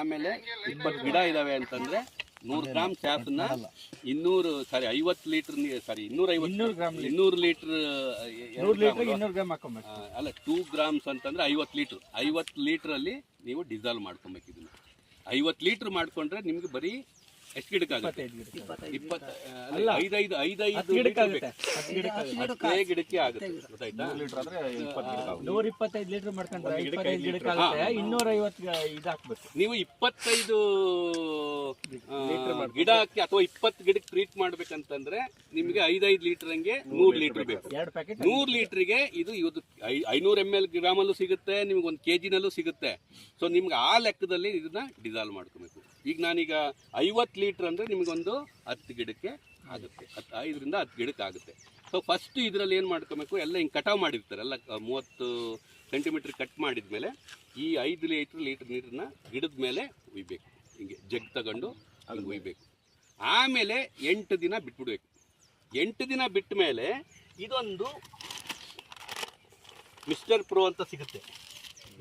ಆಮೇಲೆ ಇಪ್ಪತ್ತು ಗಿಡ ಇದಾವೆ ಅಂತಂದ್ರೆ ನೂರು ಗ್ರಾಮ್ ಚಾಪನ್ನ ಇನ್ನೂರು ಸಾರಿ ಐವತ್ತು ಲೀಟರ್ ಸಾರಿ ಇನ್ನೂರ ಇನ್ನೂರು ಗ್ರಾಮ್ ಇನ್ನೂರು ಲೀಟರ್ ಇನ್ನೂರು ಗ್ರಾಮ್ ಅಲ್ಲ ಟೂ ಗ್ರಾಮ್ಸ್ ಅಂತಂದ್ರೆ ಐವತ್ತು ಲೀಟರ್. ಐವತ್ತು ಲೀಟರ್ ಅಲ್ಲಿ ನೀವು ಡಿಸಾಲ್ವ್ ಮಾಡ್ಕೊಬೇಕು ಇದನ್ನ. ಐವತ್ತು ಲೀಟರ್ ಮಾಡ್ಕೊಂಡ್ರೆ ನಿಮ್ಗೆ ಬರೀ ಎಷ್ಟು ಗಿಡಕ್ಕಾಗುತ್ತೆ? ಇಪ್ಪತ್ತೈದು ಗಿಡ ಇಪ್ಪತ್ತ ಅಲ್ಲ, ಐದೈದು ಐದೈದು ಹತ್ತು ಗಿಡಕ್ಕೆ ಆಗುತ್ತೆ. ಹತ್ತು ಗಿಡಕ್ಕೆ ಆಗುತ್ತೆ. ಹತ್ತೇ ಗಿಡಕ್ಕೆ ಆಗುತ್ತೆ. ಗೊತ್ತಾಯ್ತಾ? ನೂರ ಇಪ್ಪತ್ತೈದು ಲೀಟರ್ ಮಾಡ್ಕೊಂಡ್ರೆ ಇಪ್ಪತ್ತೈದು ಗಿಡಕ್ಕೆ ಆಗುತ್ತೆ. ಇನ್ನೂರ ಐವತ್ತು ಇದು ನೀವು ಇಪ್ಪತ್ತೈದು ಆ, ಗಿಡಕ್ಕೆ ಅಥವಾ ಇಪ್ಪತ್ತು ಗಿಡಕ್ಕೆ ಟ್ರೀಟ್ ಮಾಡ್ಬೇಕಂತಂದ್ರೆ ನಿಮಗೆ ಐದೈದು ಲೀಟರ್ ಹಂಗೆ ನೂರ್ ಲೀಟರ್ ಬೇಕು. ನೂರ್ ಪ್ಯಾಕೆಟ್ ನೂರು ಲೀಟರ್ಗೆ ಇದು ಇವತ್ತು ಐ- ಐನೂರು ಎಂ ಎಲ್ ಗ್ರಾಮಲ್ಲೂ ಸಿಗುತ್ತೆ ನಿಮ್ಗೆ ಒಂದ್ ಕೆ ಜಿನಲ್ಲೂ ಸಿಗುತ್ತೆ. ಸೊ ನಿಮ್ಗೆ ಆ ಲೆಕ್ಕದಲ್ಲಿ ಇದನ್ನ ಡಿಸಾಲ್ವ್ ಮಾಡ್ಕೋಬೇಕು. ಈಗ ನಾನೀಗ ಐವತ್ತು ಲೀಟ್ರ್ ಅಂದರೆ ನಿಮಗೊಂದು ಹತ್ತು ಗಿಡಕ್ಕೆ ಆಗುತ್ತೆ. ಹತ್ತು, ಐದರಿಂದ ಹತ್ತು ಗಿಡಕ್ಕೆ ಆಗುತ್ತೆ. ಸೊ ಫಸ್ಟ್ ಇದರಲ್ಲಿ ಏನು ಮಾಡ್ಕೋಬೇಕು? ಎಲ್ಲ ಹಿಂಗೆ ಕಟಾವ್ ಮಾಡಿರ್ತಾರೆ. ಎಲ್ಲ ಮೂವತ್ತು ಸೆಂಟಿಮೀಟ್ರ್ ಕಟ್ ಮಾಡಿದ್ಮೇಲೆ ಈ ಐದು ಲೀಟ್ರ್ ಲೀಟ್ರ್ ನೀರನ್ನ ಗಿಡದ ಮೇಲೆ ಉಯ್ಬೇಕು ಹಿಂಗೆ ಜಗ್ ತಗೊಂಡು ಅದು ಉಯ್ಬೇಕು ಆಮೇಲೆ ಎಂಟು ದಿನ ಬಿಟ್ಬಿಡ್ಬೇಕು. ಎಂಟು ದಿನ ಬಿಟ್ಟ ಮೇಲೆ ಇದೊಂದು ಮಿಸ್ಟರ್ ಪ್ರೋ ಅಂತ ಸಿಗುತ್ತೆ.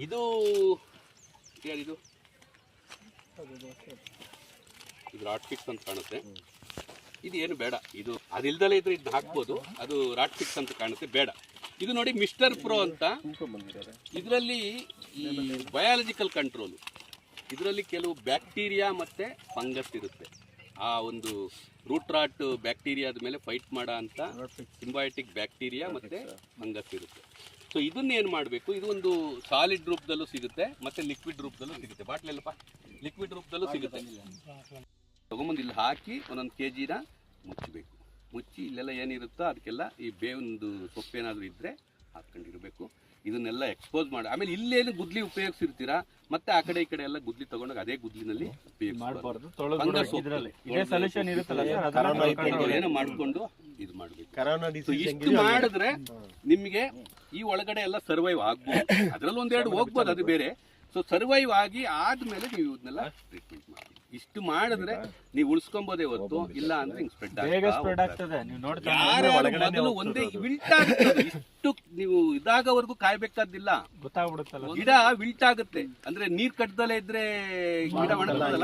ಇದು ಯಾರಿದು? ಇದು ರಾಟ್ ಫಿಕ್ಸ್ ಅಂತ ಕಾಣುತ್ತೆ. ಇದು ಏನು ಬೇಡ. ಇದು ಅದಿಲ್ದಲೆ ಇದ್ರೆ ಇದನ್ನ ಹಾಕ್ಬೋದು. ಅದು ರಾಟ್ ಫಿಕ್ಸ್ ಅಂತ ಕಾಣುತ್ತೆ. ಬೇಡ. ಇದು ನೋಡಿ ಮಿಸ್ಟರ್ ಪ್ರೋ ಅಂತ. ಇದರಲ್ಲಿ ಬಯಾಲಜಿಕಲ್ ಕಂಟ್ರೋಲ್ ಇದರಲ್ಲಿ ಕೆಲವು ಬ್ಯಾಕ್ಟೀರಿಯಾ ಮತ್ತೆ ಫಂಗಸ್ ಇರುತ್ತೆ. ಆ ಒಂದು ರೂಟ್ ರಾಟ್ ಬ್ಯಾಕ್ಟೀರಿಯಾದ ಮೇಲೆ ಫೈಟ್ ಮಾಡೋ ಅಂತ ಸಿಂಬಯೋಟಿಕ್ ಬ್ಯಾಕ್ಟೀರಿಯಾ ಮತ್ತೆ ಫಂಗಸ್ ಇರುತ್ತೆ. ಸೊ ಇದನ್ನ ಏನು ಮಾಡಬೇಕು? ಇದು ಒಂದು ಸಾಲಿಡ್ ರೂಪದಲ್ಲೂ ಸಿಗುತ್ತೆ, ಮತ್ತೆ ಲಿಕ್ವಿಡ್ ರೂಪದಲ್ಲೂ ಸಿಗುತ್ತೆ. ಬಾಟ್ಲೆಲ್ಲಪ್ಪ ಲಿಕ್ವಿಡ್ ರೂಪದಲ್ಲೂ ಸಿಗುತ್ತೆ. ತಗೊಂಬಂದು ಇಲ್ಲಿ ಹಾಕಿ ಒಂದೊಂದು ಕೆ ಜಿನ ಮುಚ್ಚಬೇಕು. ಮುಚ್ಚಿ ಇಲ್ಲೆಲ್ಲ ಏನಿರುತ್ತೋ ಅದಕ್ಕೆಲ್ಲ ಈ ಬೇವೊಂದು ಸೊಪ್ಪೇನಾದರೂ ಇದ್ದರೆ ಹಾಕ್ಕೊಂಡಿರಬೇಕು. ಇದನ್ನೆಲ್ಲ ಎಕ್ಸ್ಪೋಸ್ ಮಾಡಿ ಆಮೇಲೆ ಇಲ್ಲೇನು ಗುದ್ಲಿ ಉಪಯೋಗಿಸಿರ್ತೀರಾ? ಮತ್ತೆ ಆ ಕಡೆ ಈ ಕಡೆ ಎಲ್ಲ ಗುದ್ಲಿ ತಗೊಂಡಾಗ ಅದೇ ಗುದ್ಲಿನಲ್ಲಿ ಏನೋ ಮಾಡ್ಕೊಂಡು ಇದು ಮಾಡಬೇಕು. ಇಷ್ಟು ಮಾಡಿದ್ರೆ ನಿಮಗೆ ಈ ಒಳಗಡೆ ಎಲ್ಲ ಸರ್ವೈವ್ ಆಗ್ಬೋದು. ಅದ್ರಲ್ಲಿ ಒಂದೆರಡು ಹೋಗ್ಬೋದು ಅದು ಬೇರೆ. ಸೊ ಸರ್ವೈವ್ ಆಗಿ ಆದ್ಮೇಲೆ ನೀವು ಇದನ್ನೆಲ್ಲ ಟ್ರೀಟ್ಮೆಂಟ್ ಮಾಡಿ ಇಷ್ಟು ಮಾಡಿದ್ರೆ ನೀವು ಉಳ್ಸ್ಕೊಂಬೋದೇ ಹೊತ್ತು ಇಲ್ಲ ಅಂದ್ರೆ ಹಿಂಗ್ ಸ್ಪ್ರೆಡ್ ಆಗ್ತದೆ. ಮೊದಲು ಒಂದೇ ವಿಲ್ಟ್ ಆಗುತ್ತೆ ಇಷ್ಟು ನೀವು ಇದಾಗವರೆಗೂ ಕಾಯ್ಬೇಕಾದಿಲ್ಲ ಗೊತ್ತಾಗ್ಬಿಡುತ್ತಲ್ಲ. ಗಿಡ ವಿಲ್ಟ್ ಆಗುತ್ತೆ ಅಂದ್ರೆ ನೀರ್ ಕಟ್ಟದಲ್ಲೇ ಇದ್ರೆ ಗಿಡ ಒಣಗಲ್ಲ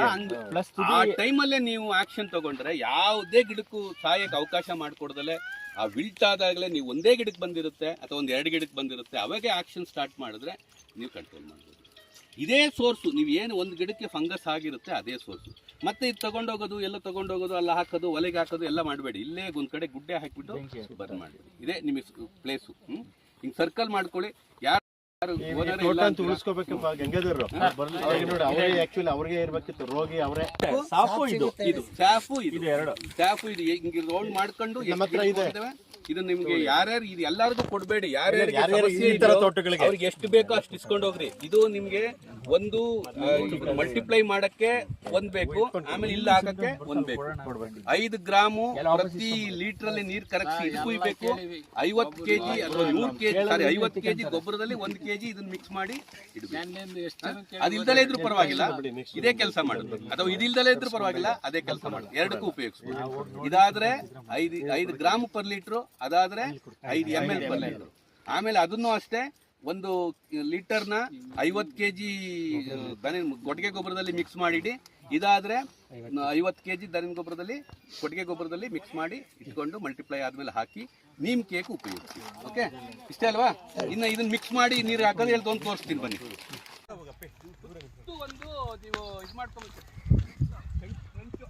ಆ ಟೈಮಲ್ಲೇ ನೀವು ಆಕ್ಷನ್ ತಗೊಂಡ್ರೆ ಯಾವುದೇ ಗಿಡಕ್ಕೂ ಸಾಯಕ್ಕೆ ಅವಕಾಶ ಮಾಡಿಕೊಡ್ದಲೆ ಆ ವಿಲ್ಟ್ ಆದಾಗಲೇ ನೀವು ಒಂದೇ ಗಿಡಕ್ಕೆ ಬಂದಿರುತ್ತೆ ಅಥವಾ ಒಂದ್ ಎರಡು ಗಿಡಕ್ಕೆ ಬಂದಿರುತ್ತೆ ಅವಾಗೆ ಆಕ್ಷನ್ ಸ್ಟಾರ್ಟ್ ಮಾಡಿದ್ರೆ ನೀವು ಕಂಟ್ರೋಲ್ ಮಾಡ್ಬೋದು. ಇದೇ ಸೋರ್ಸು. ನೀವು ಏನು ಒಂದು ಗಿಡಕ್ಕೆ ಫಂಗಸ್ ಆಗಿರುತ್ತೆ ಅದೇ ಸೋರ್ಸು. ಮತ್ತೆ ಇದು ತಗೊಂಡೋಗೋದು ಎಲ್ಲ ತಗೊಂಡೋಗೋದು ಅಲ್ಲ ಹಾಕೋದು ಒಲೆಗೆ ಹಾಕೋದು ಎಲ್ಲ ಮಾಡಬೇಡಿ. ಇಲ್ಲೇ ಒಂದು ಕಡೆ ಗುಡ್ಡೆ ಹಾಕಿಬಿಟ್ಟು ಬರ್ನ್ ಮಾಡಿ ಇದೇ ನಿಮಗೆ ಪ್ಲೇಸು ಹ್ಮ್? ಹಿಂಗೆ ಸರ್ಕಲ್ ಮಾಡ್ಕೊಳ್ಳಿ. ಯಾರು ಅವ್ರಿಗೆ ಇರ್ಬೇಕಿತ್ತು. ರೋಗಿ ಅವರೇ. ಸಾಫು ಇದು. ಇದು. ಸ್ಯಾಫು ಇದು. ಇದು ಎರಡು. ಸಾಫು ಇದು. ಹಿಂಗೆ ರೌಂಡ್ ಮಾಡ್ಕೊಂಡು ನಮ್ಮ ಹತ್ರ ಇದೆ. ಇದು ನಿಮ್ಗೆ ಯಾರ್ಯಾರು ಇದು ಎಲ್ಲಾರ್ಗೂ ಕೊಡ್ಬೇಡಿ ತೋಟಗಳಿಗೆ? ಅವ್ರಿಗೆ ಎಷ್ಟು ಬೇಕೋ ಅಷ್ಟು ಇಸ್ಕೊಂಡು ಹೋಗ್ರಿ. ಇದು ನಿಮ್ಗೆ ಒಂದು ಮಲ್ಟಿಪ್ಲೈ ಮಾಡಕ್ಕೆ ಒಂದ್ ಬೇಕು ಆಮೇಲೆ ಇಲ್ಲ ಹಾಕಕ್ಕೆ ಒಂದ್ ಬೇಕು. ಐದು ಗ್ರಾಮು ಪ್ರತಿ ಲೀಟರ್ ಅಲ್ಲಿ ನೀರ್ ಕರೆಕ್ಟ್ ಇದು ಕುಯ್ಬೇಕು ಐವತ್ತು ಕೆಜಿ ಅಥವಾ ನೂರ್ ಕೆಜಿ ಸಾರಿ ಐವತ್ತು ಕೆಜಿ ಗೊಬ್ಬರದಲ್ಲಿ ಒಂದ್ ಕೆಜಿ ಇದನ್ನ ಮಿಕ್ಸ್ ಮಾಡಿ ಇಡಬೇಕು. ಅದಿಲ್ದಲೇ ಇದ್ರೂ ಪರವಾಗಿಲ್ಲ. ಇದೇ ಕೆಲಸ ಮಾಡುದು. ಅಥವಾ ಇದಿಲ್ದಲೇ ಇದ್ರೂ ಪರವಾಗಿಲ್ಲ ಅದೇ ಕೆಲಸ ಮಾಡುದು. ಎರಡಕ್ಕೂ ಉಪಯೋಗಿಸ್ಬೋದು. ಇದಾದ್ರೆ ಐದು ಐದು ಗ್ರಾಮ್ ಪರ್ ಲೀಟ್ರು ಅದಾದ್ರೆ ಐದು ಎಂ ಎಲ್ ಪಲ್ಯ ಆಮೇಲೆ ಅದನ್ನು ಅಷ್ಟೇ ಒಂದು ಲೀಟರ್ನ ಐವತ್ತು ಕೆ ಜಿ ದನ ಕೊಟ್ಟಿಗೆ ಗೊಬ್ಬರದಲ್ಲಿ ಮಿಕ್ಸ್ ಮಾಡಿಡಿ. ಇದಾದ್ರೆ ಐವತ್ತು. ಕೆ ಜಿ ದನಿನ ಗೊಬ್ಬರದಲ್ಲಿ ಕೊಟ್ಟಿಗೆ ಗೊಬ್ಬರದಲ್ಲಿ ಮಿಕ್ಸ್ ಮಾಡಿ ಇಟ್ಕೊಂಡು ಮಲ್ಟಿಪ್ಲೈ ಆದ್ಮೇಲೆ ಹಾಕಿ ನೀಮ್ ಕೇಕ್ ಉಪಯೋಗಿಸಿ. ಓಕೆ ಇಷ್ಟೇ ಅಲ್ವಾ? ಇನ್ನು ಇದನ್ನ ಮಿಕ್ಸ್ ಮಾಡಿ ನೀರು ಹಾಕೋದು ಹೇಳ್ತೊಂದು ತೋರಿಸ್ತೀನಿ ಬನ್ನಿ. ಒಂದು ನೀವು ಇದು ಮಾಡ್ಕೊಬೇಕು ಫ್ರೆಂಚು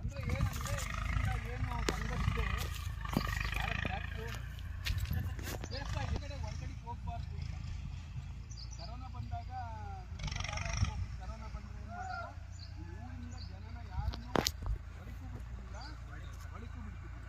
ಅಂದರೆ ಏನಂದರೆ ಇದರಿಂದ ಏನು ಫಂಗಸ್ ಇದೆ ಯಾರ ಬ್ಯಾಕ್ಟು ಬೇಸ್ತಾ ಈ ಕಡೆ ಹೊರಗಡೆಗೆ ಹೋಗ್ಬಾರ್ದು ಅಂತ ಕರೋನಾ ಬಂದಾಗ ನೀವೆಲ್ಲ ಯಾರಾದ್ರೂ ಒಬ್ರು ಕರೋನಾ ಬಂದರೆ ಏನು ಮಾಡೋದು ಈ ಊರಿಂದ ಜನನ ಯಾರನ್ನೂ ಹೊಡಿಕೂ ಬಿಡ್ತಿದ್ದಿಲ್ಲ ಹೊಡಿಕೂ ಬಿಡ್ತಿದ್ದಿಲ್ಲ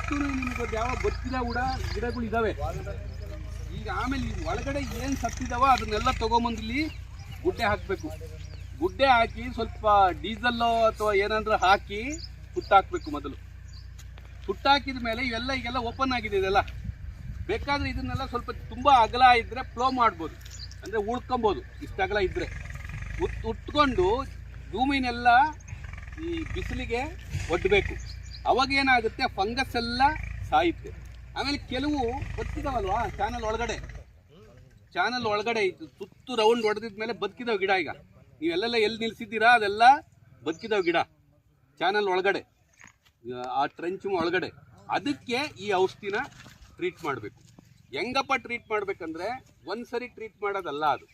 ನಿಮ್ಗೆ ಯಾವ ಗೊತ್ತಿಲ್ಲ ಕೂಡ, ಗಿಡಗಳು ಇದಾವೆ. ಈಗ ಆಮೇಲೆ ಒಳಗಡೆ ಏನು ಸತ್ತಿದಾವ ಅದನ್ನೆಲ್ಲ ತೊಗೊಂಬಂದಿಲ್ಲಿ ಗುಡ್ಡೆ ಹಾಕಬೇಕು. ಗುಡ್ಡೆ ಹಾಕಿ ಸ್ವಲ್ಪ ಡೀಸೆಲ್ ಅಥವಾ ಏನಾದರೂ ಹಾಕಿ ಹುಟ್ಟಾಕ್ಬೇಕು ಮೊದಲು. ಹುಟ್ಟಾಕಿದ ಮೇಲೆ ಇವೆಲ್ಲ ಈಗೆಲ್ಲ ಓಪನ್ ಆಗಿದೆ ಇದೆಲ್ಲ. ಬೇಕಾದರೆ ಇದನ್ನೆಲ್ಲ ಸ್ವಲ್ಪ ತುಂಬಾ ಅಗಲ ಇದ್ದರೆ ಫ್ಲೋ ಮಾಡ್ಬೋದು. ಅಂದ್ರೆ ಉಳ್ಕೊಬೋದು, ಇಷ್ಟು ಅಗಲ ಇದ್ದರೆ ಉತ್ ಉಟ್ಕೊಂಡು ಭೂಮಿನೆಲ್ಲ ಈ ಬಿಸಿಲಿಗೆ ಒಡ್ಡಬೇಕು ಅವಾಗ ಏನಾಗುತ್ತೆ, ಫಂಗಸ್ ಎಲ್ಲ ಸಾಯುತ್ತೆ ಆಮೇಲೆ ಕೆಲವು ಬದುಕಿದವಲ್ವಾ? ಚಾನಲ್ ಒಳಗಡೆ. ಚಾನಲ್ ಒಳಗಡೆ ಇತ್ತು. ಸುತ್ತು ರೌಂಡ್ ಹೊಡೆದಿದ್ಮೇಲೆ ಬದುಕಿದಾವ ಗಿಡ ಈಗ. ನೀವೆಲ್ಲೆಲ್ಲ ಎಲ್ಲಿ ನಿಲ್ಸಿದ್ದೀರಾ? ಅದೆಲ್ಲ ಬದುಕಿದಾವ ಗಿಡ. ಚಾನಲ್ ಒಳಗಡೆ. ಆ ಟ್ರೆಂಚ್ ಒಳಗಡೆ. ಅದಕ್ಕೆ ಈ ಔಷಧಿನ ಟ್ರೀಟ್ ಮಾಡಬೇಕು. ಹೆಂಗಪ್ಪ ಟ್ರೀಟ್ ಮಾಡ್ಬೇಕಂದ್ರೆ ಒಂದ್ಸರಿ ಟ್ರೀಟ್ ಮಾಡೋದಲ್ಲ ಅದು.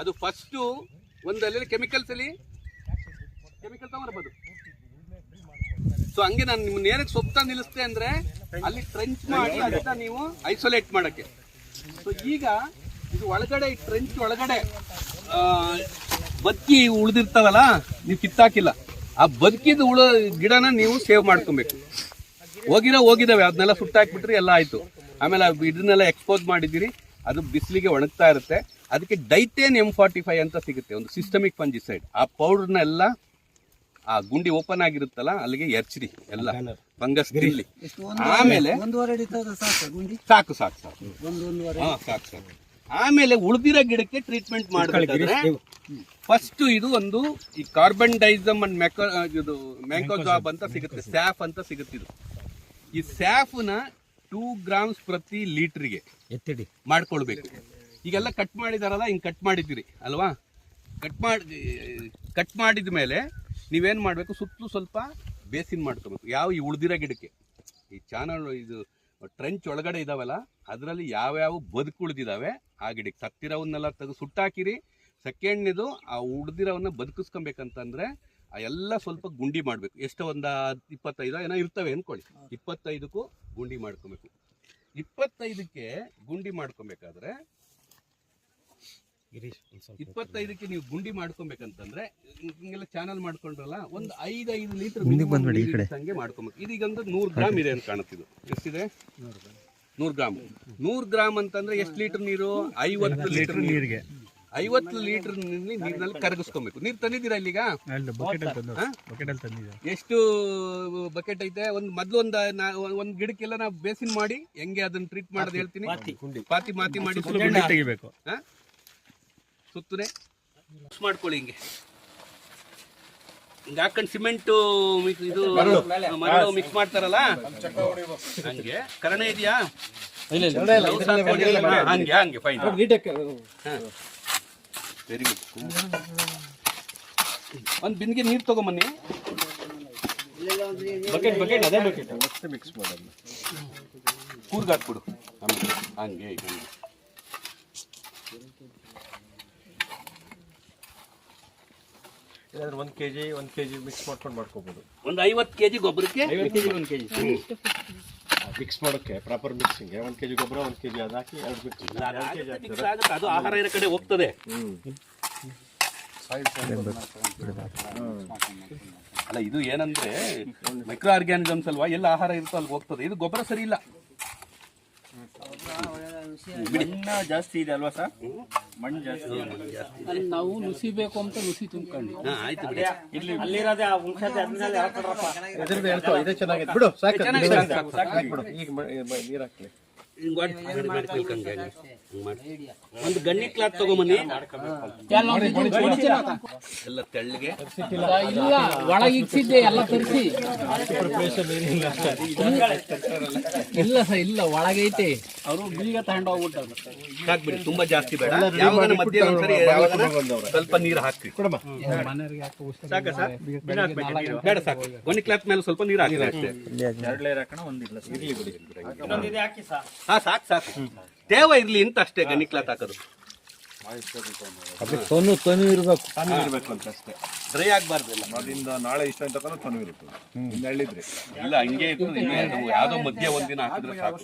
ಅದು ಫಸ್ಟು ಒಂದಲ್ಲಿ ಕೆಮಿಕಲ್ಸ್ ಅಲ್ಲಿ ಕೆಮಿಕಲ್ ತಗೊಂಡ್ಬದು ಸೊ ಹಂಗೆ ನಾನು ನಿಮ್ಮ ನೇರಕ್ಕೆ ಸೊಪ್ತಾ ನಿಲ್ಲಿಸ್ತೆ ಅಂದ್ರೆ ಅಲ್ಲಿ ಟ್ರೆಂಚ್ ಮಾಡಿ ಅದನ್ನ ನೀವು ಐಸೋಲೇಟ್ ಮಾಡಕ್ಕೆ. ಸೊ ಈಗ ಇದು ಒಳಗಡೆ, ಈ ಟ್ರೆಂಚ್ ಒಳಗಡೆ ಬದುಕಿ ಉಳಿದಿರ್ತಾವಲ್ಲ, ನೀವು ಕಿತ್ತಾಕಿಲ್ಲ. ಆ ಬದುಕಿದ ಉಳ ಗಿಡನ ನೀವು ಸೇವ್ ಮಾಡ್ಕೊಬೇಕು. ಹೋಗಿರೋ ಹೋಗಿದಾವೆ ಅದನ್ನೆಲ್ಲ ಸುಟ್ಟಾಕ್ಬಿಟ್ರಿ ಎಲ್ಲ ಆಯ್ತು. ಆಮೇಲೆ ಇದನ್ನೆಲ್ಲ ಎಕ್ಸ್ಪೋಸ್ ಮಾಡಿದ್ದೀರಿ. ಅದು ಬಿಸಿಲಿಗೆ ಒಣಗ್ತಾ ಇರುತ್ತೆ. ಅದಕ್ಕೆ ಡೈತೇನ್ ಎಂ ಫಾರ್ಟಿ ಫೈವ್ ಅಂತ ಸಿಗುತ್ತೆ. ಒಂದು ಸಿಸ್ಟಮಿಕ್ ಫಂಜಿಸೈಡ್ ಆ ಪೌಡರ್ನ ಎಲ್ಲ ಆ ಗುಂಡಿ ಓಪನ್ ಆಗಿರುತ್ತಲ್ಲ ಅಲ್ಲಿಗೆ ಎರ್ಚಿರಿ ಎಲ್ಲ ಫಂಗಸ್ ಗ್ರಿಲ್ಲಿ ಆಮೇಲೆ ಸಾಕು ಸಾಕು ಸಾಕು ಸಾಕು. ಹಾ ಸಾಕು ಸಾಕು. ಆಮೇಲೆ ಉಳಿದಿರೋ ಗಿಡಕ್ಕೆ ಟ್ರೀಟ್ಮೆಂಟ್ ಮಾಡಬೇಕಾದ್ರೆ ಫಸ್ಟ್ ಇದು ಒಂದು ಈ ಕಾರ್ಬನ್ ಡೈಸಮ್ ಅಂಡ್ ಮೆಕೋ ಇದು ಮ್ಯಾಂಕೋಜಾಬ್ ಅಂತ ಸಿಗುತ್ತೆ ಸ್ಯಾಫ್ ಅಂತ ಸಿಗುತ್ತೆ ಇದು. ಈ ಸ್ಯಾಫ್ನ ಟೂ ಗ್ರಾಮ್ಸ್ ಪ್ರತಿ ಲೀಟ್ರಿಗೆ ಎತ್ತಿಡಿ. ಮಾಡ್ಕೊಳ್ಬೇಕು. ಈಗೆಲ್ಲ ಕಟ್ ಮಾಡಿದಾರಲ್ಲ ಹಿಂಗೆ ಕಟ್ ಮಾಡಿದ್ದೀರಿ ಅಲ್ವಾ? ಕಟ್ ಮಾಡಿ ಕಟ್ ಮಾಡಿದ ಮೇಲೆ ನೀವೇನು ಮಾಡಬೇಕು? ಸುತ್ತಲೂ ಸ್ವಲ್ಪ ಬೇಸಿನ್ ಮಾಡ್ಕೋಬೇಕು. ಯಾವ ಈ ಉಳ್ದಿರೋ ಗಿಡಕ್ಕೆ? ಈ ಚಾನಲ್ ಇದು ಟ್ರೆಂಚ್ ಒಳಗಡೆ ಇದಾವಲ್ಲ, ಅದರಲ್ಲಿ ಯಾವ್ಯಾವ ಬದುಕು ಉಳಿದಿದ್ದಾವೆ ಆ ಗಿಡಕ್ಕೆ. ಸತ್ತಿರೋವನ್ನೆಲ್ಲ ತೆಗೆದು ಸುಟ್ಟಾಕಿರಿ. ಸೆಕೆಂಡ್ನಿದು ಆ ಉಳ್ದಿರೋವನ್ನ ಬದುಕಿಸ್ಕೊಬೇಕಂತಂದ್ರೆ ಆ ಎಲ್ಲ ಸ್ವಲ್ಪ ಗುಂಡಿ ಮಾಡಬೇಕು. ಎಷ್ಟು ಒಂದು ಇಪ್ಪತ್ತೈದು ಏನೋ ಇರ್ತವೆ ಅಂದ್ಕೊಳ್ಳಿ ಇಪ್ಪತ್ತೈದಕ್ಕೂ ಗುಂಡಿ ಮಾಡ್ಕೊಬೇಕು. ಇಪ್ಪತ್ತೈದಕ್ಕೆ ಗುಂಡಿ ಮಾಡ್ಕೊಬೇಕಾದ್ರೆ ಇಪ್ಪತ್ತೈದಕ್ಕೆ ನೀವು ಗುಂಡಿ ಮಾಡ್ಕೊಬೇಕಂತಂದ್ರೆ ಹಿಂಗೆಲ್ಲ ಚಾನಲ್ ಮಾಡ್ಕೊಂಡ್ರಲ್ಲ ಒಂದು ಐದು ಐದು ಲೀಟರ್ ಹಂಗೆ ಮಾಡ್ಕೊಬೇಕು. ಇದೀಗ ಒಂದು ನೂರು ಗ್ರಾಮ್ ಇದೆ ಅಂತ ಕಾಣುತ್ತಿದ್ದು. ಎಷ್ಟಿದೆ? ನೂರ್ ಗ್ರಾಮ್. ನೂರ್ ಗ್ರಾಮ್. ಅಂತಂದ್ರೆ ಎಷ್ಟು ಲೀಟರ್ ನೀರು? ಐವತ್ತು ಲೀಟರ್ ನೀರಿಗೆ. ಐವತ್ತು ಲೀಟರ್ ನೀರಿನಲ್ಲಿ ಕರಗಿಸ್ಕೊಬೇಕು. ನೀರು ತಂದಿದ್ದೀರಾ ಇಲ್ಲಿಗ? ಎಷ್ಟು ಬಕೆಟ್ ಐತೆ? ಒಂದ್ ಮೊದ್ಲು ಒಂದ್ ಒಂದ್ ಗಿಡಕ್ಕೆಲ್ಲ ನಾವು ಬೇಸಿನ್ ಮಾಡಿ ಹೆಂಗೆ ಅದನ್ನ ಟ್ರೀಟ್ ಮಾಡೋದು ಹೇಳ್ತೀನಿ. ಪಾತಿ. ಮಾತಿ ಮಾಡಿ ತೆಗಿಬೇಕು. ಸುತ್ತನೆ ಮಿಕ್ಸ್ ಮಾಡ್ಕೊಳ್ಳಿ ಹಿಂಗೆ. ಹಿಂಗೆ ಹಾಕೊಂಡು ಸಿಮೆಂಟ್ ಇದು ಮರಳು. ಮಿಕ್ಸ್ ಮಾಡ್ತಾರಲ್ಲ? ಹಂಗೆ. ಕರಣ ಇದೆಯಾ? ಹಂಗೆ ಹಂಗೆ ಫೈನ್ ವೆರಿ ಗುಡ್ ಒಂದು ಬಿಂದಿಗೆ ನೀರು ತಗೊಂಬನ್ನಿ ಬಕೆಟ್ ಬಕೆಟ್ ಅದೇ ಬಕೆಟ್ ಮಿಕ್ಸ್ ಮಾಡೋದು ಕೂರ್ಗ್ ಹಾಕ್ಬಿಡು. ಆಮೇಲೆ. ಹಂಗೆ ಹಂಗೆ. ಇಲ್ಲಾಂದ್ರೆ ಒಂದು ಕೆ ಜಿ ಒಂದು ಕೆ ಜಿ ಮಿಕ್ಸ್ ಮಾಡ್ಕೊಂಡು ಮಾಡ್ಕೋಬೋದು. ಒಂದು ಐವತ್ತು ಕೆಜಿ ಗೊಬ್ಬರಕ್ಕೆ? ಐವತ್ತು ಕೆಜಿ ಒಂದು ಕೆಜಿ ಮಿಕ್ಸ್ ಮಾಡೋಕ್ಕೆ ಪ್ರಾಪರ್ ಮಿಕ್ಸಿಂಗ್ ಒಂದು ಕೆಜಿ ಗೊಬ್ಬರ ಒಂದು ಕೆಜಿ ಅದು ಹಾಕಿ ಎರಡು ಮಿಕ್ಸ್ ಆಗುತ್ತೆ, ಅದು ಆಹಾರ ಇರೋ ಕಡೆ ಹೋಗ್ತದೆ. ಅಲ್ಲ ಇದು ಏನಂದ್ರೆ ಮೈಕ್ರೋ ಆರ್ಗ್ಯಾನಿಸಮ್ಸ್ ಅಲ್ವಾ? ಎಲ್ಲ ಆಹಾರ ಇರುತ್ತೋ ಅಲ್ಲಿ ಹೋಗ್ತದೆ. ಇದು ಗೊಬ್ಬರ ಸರಿ ಇಲ್ಲ. ಮಣ್ಣು ಜಾಸ್ತಿ ಇದೆ ಅಲ್ವಾ ಸರ್? ಮಣ್ಣು ಜಾಸ್ತಿ ಅಲ್ಲಿ ನಾವು ನುಸಿಬೇಕು ಅಂತ ನುಸಿ ತುಂಬ್ಕೊಂಡು. ಹಾ, ಆಯ್ತು ಬಿಡಿ. ಇಲ್ಲಿ ಅಲ್ಲಿರೋದೇ ಆ ವಂಶದ ಅದ್ರಲ್ಲಿ ಹಾಕೊಡ್ರಪ್ಪ ಇದ್ರದ್ದು ಹೇಳ್ಕೊ ಇದೇ ಚೆನ್ನಾಗಿದೆ. ಬಿಡು ಸಾಕು. ಬಿಡು ಈಗ ನೀರು ಹಾಕ್ಲಿ. ಒಂದು ಗಣ್ಣಿ ಕ್ಲಾತ್ ತಗೊಂಬನ್ನಿ ಎಲ್ಲ ತೆಳ್ಳಗೆ. ಇಲ್ಲ ಒಳಗೆ ಇಕ್ಸಿದ್ದೆ ಎಲ್ಲ ತರಿಸಿ. ಇಲ್ಲ ಸರ್ ಇಲ್ಲ ಒಳಗೈತೆ. ಅವರು ಬೀಗ ತಗೊಂಡೋಗ್ಬಿಟ್ಟು ಹಾಕ್ಬಿಡಿ. ತುಂಬಾ ಜಾಸ್ತಿ ಬೇಡ. ಮಧ್ಯ ಮಧ್ಯೆ ಒಂದ್ಸರಿ ಸ್ವಲ್ಪ ನೀರು ಹಾಕಿ ಸಾಕ ಸರ್? ಬೇಡ ಸಾಕು. ಒಂದು ಕ್ಲಾಪ್ ಮೇಲೆ ಸ್ವಲ್ಪ ನೀರು ಹಾಕಿ ಅಷ್ಟೇ. ಎರಡು ಲೇಯರ್ ಹಾಕೋಣ ಒಂದಿಲ್ಲ ಇರ್ಲಿ ಬಿಡಿ. ಇನ್ನೊಂದಿದೆ ಹಾಕಿ ಸಾ ಹಾ ಸಾಕು ಸಾಕು. ದೇವ ಇರ್ಲಿ ಅಂತ ಅಷ್ಟೇ ಗಣಿ ಕ್ಲಾತ್ ಹಾಕೋದು. ತೊನು ತೊನು ಇರ್ಬೇಕು. ಇರಬೇಕು ಅಂತ ಅಷ್ಟೇ. ಡ್ರೈ ಆಗ್ಬಾರ್ದು ಅದರಿಂದ ನಾಳೆ ಇಷ್ಟ ಅಂತ ತೊಂದರೆ ಇರುತ್ತೆ. ಇಲ್ಲ ಹಂಗೆ ಇರ್ತದೆ. ಹಿಂಗೆ ಅದು ಯಾವ್ದೋ ಮಧ್ಯೆ ಒಂದಿನ ಹಾಕಿದ್ರೆ ಸಾಕು.